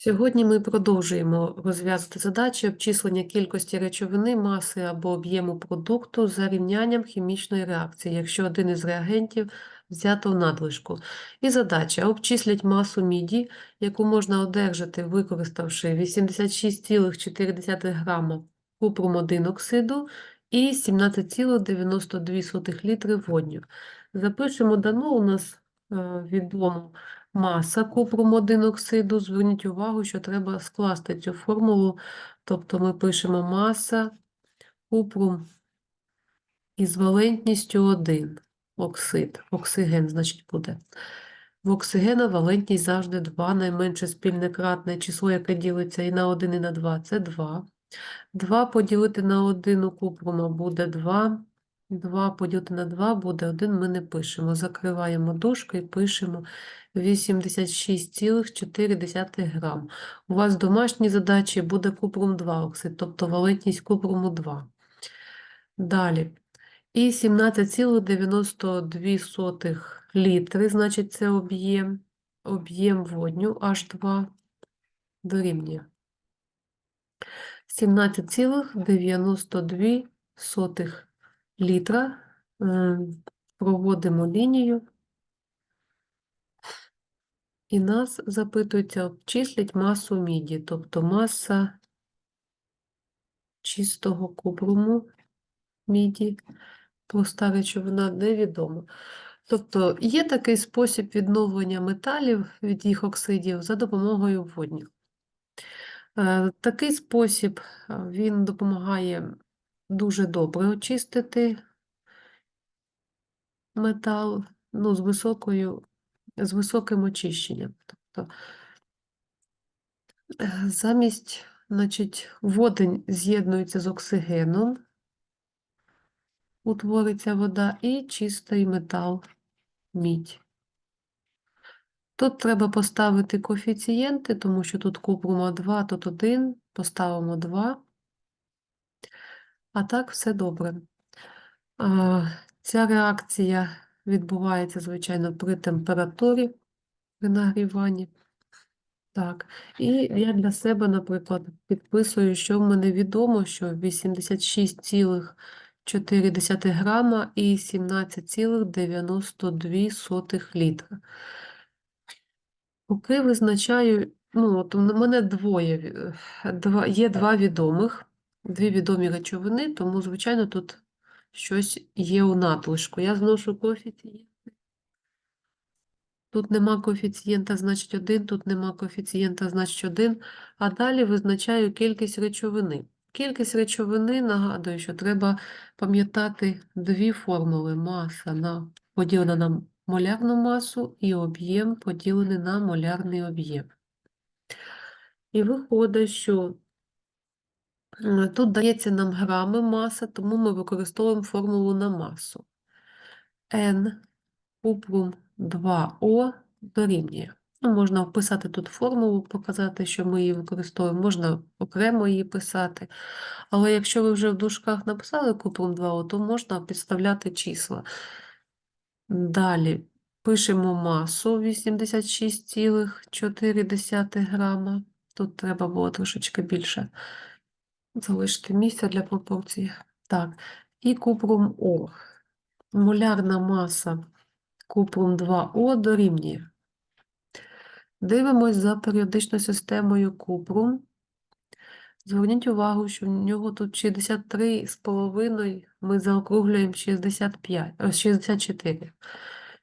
Сьогодні ми продовжуємо розв'язувати задачі обчислення кількості речовини, маси або об'єму продукту за рівнянням хімічної реакції, якщо один із реагентів взято в надлишку. І задача обчислять масу міді, яку можна одержати, використавши 86,4 грама купрум 1 оксиду і 17,92 літри водню. Запишемо дано у нас е, відомо маса купрум 1 оксиду. Зверніть увагу, що треба скласти цю формулу. Тобто ми пишемо маса купрум із валентністю 1 оксид. Оксиген, значить, буде. В оксигена валентність завжди 2, найменше спільне кратне число, яке ділиться і на 1, і на 2 – це 2. 2 поділити на 1 у купрума буде 2. 2 поділити на 2 буде 1, ми не пишемо. Закриваємо дужку і пишемо 86,4 грам. У вас в домашній задачі буде купрум 2 оксид, тобто валентність купруму 2. Далі. І 17,92 літри, значить це об'єм, об'єм водню H2 дорівнює. 17,92 літра. Проводимо лінію. І нас запитується обчисліть масу міді, тобто маса чистого купруму міді, проста речовина невідома. Тобто є такий спосіб відновлення металів від їх оксидів за допомогою водню. Е, Такий спосіб е, він допомагає дуже добре очистити метал ну, з високою, з високим очищенням. Тобто е, замість, значить, водень з'єднується з оксигеном, утвориться вода і чистий метал мідь. Тут треба поставити коефіцієнти, тому що тут купрума 2, тут 1, поставимо 2. А так все добре. Ця реакція відбувається, звичайно, при температурі, при нагріванні. Так, і я для себе, наприклад, підписую, що в мене відомо, що 86,4 грама і 17,92 літра. Поки визначаю, ну, от у мене двоє, е, два, є два відомих, дві відомі речовини, тому, звичайно, тут щось є у надлишку. Я зношу коефіцієнт. Тут нема коефіцієнта, значить 1, тут нема коефіцієнта, значить 1, а далі визначаю кількість речовини. Кількість речовини, нагадую, що треба пам'ятати дві формули. Маса на, поділена на молярну масу і об'єм поділений на молярний об'єм. І виходить, що тут дається нам грами маса, тому ми використовуємо формулу на масу. N купрум 2О дорівнює. Ну, можна вписати тут формулу, показати, що ми її використовуємо, можна окремо її писати. Але якщо ви вже в дужках написали купрум 2О, то можна підставляти числа. Далі пишемо масу 86,4 грама. Тут треба було трошечки більше залишити місця для пропорції. Так, і купрум О. Молярна маса купрум 2О дорівнює. Дивимось за періодичною системою купрум. Зверніть увагу, що в нього тут 63,5, ми заокруглюємо 65, е, 64.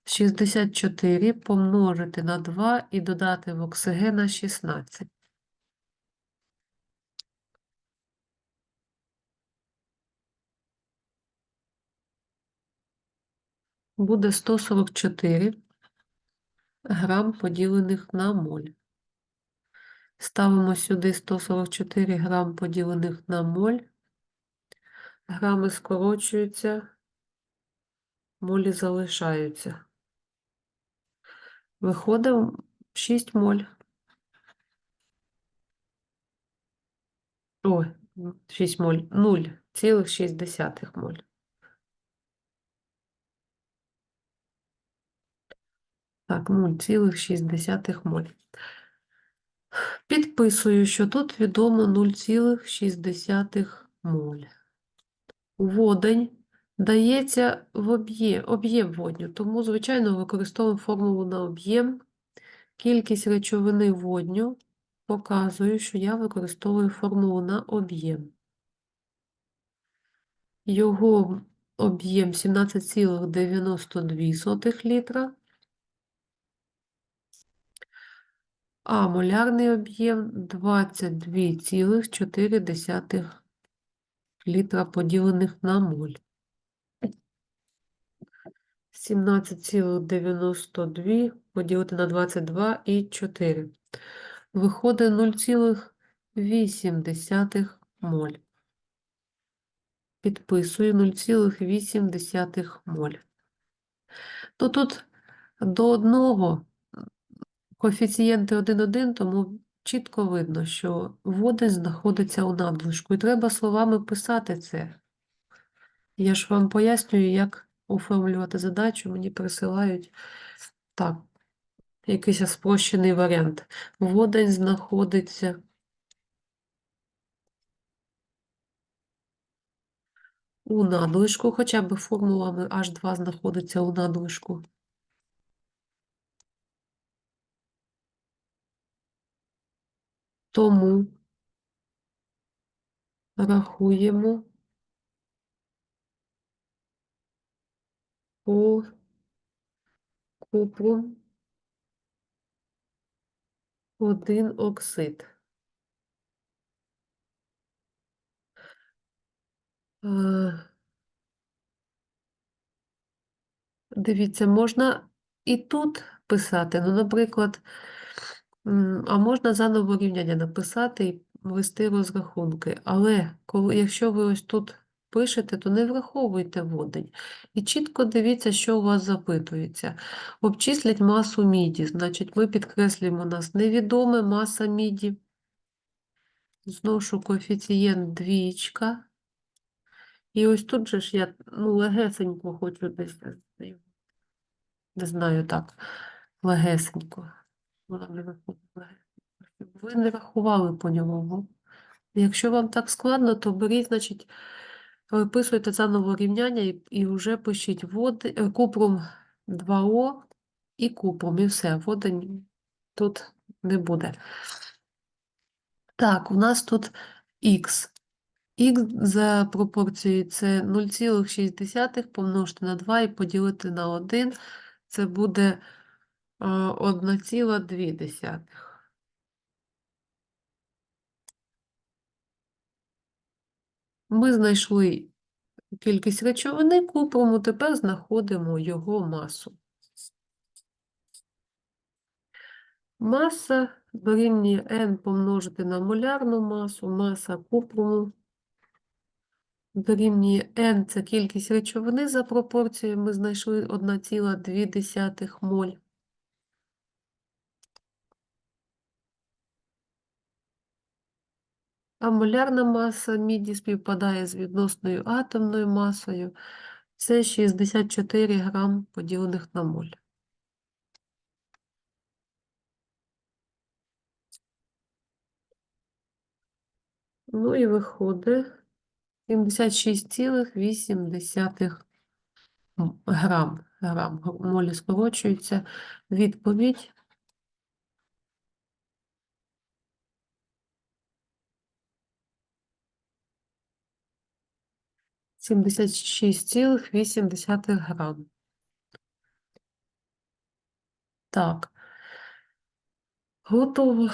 64 помножити на 2 і додати в оксигена 16. Буде 144 грам поділених на моль. Ставимо сюди 144 грам поділених на моль. Грами скорочуються, молі залишаються. Виходить 6 моль. Ой, 6 моль, 0,6 моль. Так, 0,6 моль. Підписую, що тут відомо 0,6 моль. Водень дається в об'єм, об'єм водню, тому, звичайно, використовуємо формулу на об'єм. Кількість речовини водню показую, що я використовую формулу на об'єм. Його об'єм 17,92 літра, а молярний об'єм 22,4 літра поділених на моль. 17,92 поділити на 22 і 4. Виходить 0,8 моль. Підписую 0,8 моль. То тут до одного коефіцієнти 1,1, тому чітко видно, що водень знаходиться у надлишку. І треба словами писати це. Я ж вам пояснюю, як оформлювати задачу, мені присилають так, якийсь спрощений варіант. Водень знаходиться у надлишку, хоча б формулами H2 знаходиться у надлишку. Тому рахуємо по купру один оксид. Е, Дивіться, можна і тут писати, ну, наприклад, а можна заново рівняння написати і ввести розрахунки. Але коли, якщо ви ось тут пишете, то не враховуйте водень. І чітко дивіться, що у вас запитується. Обчисліть масу міді. Значить, ми підкреслюємо у нас невідоме маса міді. Зношу коефіцієнт двічка. І ось тут же ж я ну, легесенько хочу десь. Не знаю так, легесенько. Вона не виходить. Щоб Ви не рахували по ньому. Якщо вам так складно, то беріть, значить, виписуйте заново рівняння і, і вже пишіть води, е, купрум 2О і купрум, і все, водень тут не буде. Так, у нас тут х. Х за пропорцією це 0,6 помножити на 2 і поділити на 1. Це буде 1,2. Ми знайшли кількість речовини купруму, тепер знаходимо його масу. Маса дорівнює n помножити на молярну масу, маса купруму дорівнює n – це кількість речовини за пропорцією, ми знайшли 1,2 моль. А молярна маса міді співпадає з відносною атомною масою. Це 64 грам поділених на моль. Ну і виходить 76,8 грам. грам. Молі скорочуються. Відповідь Сімдесят шість цілих вісім десятих грам. Так. Готово.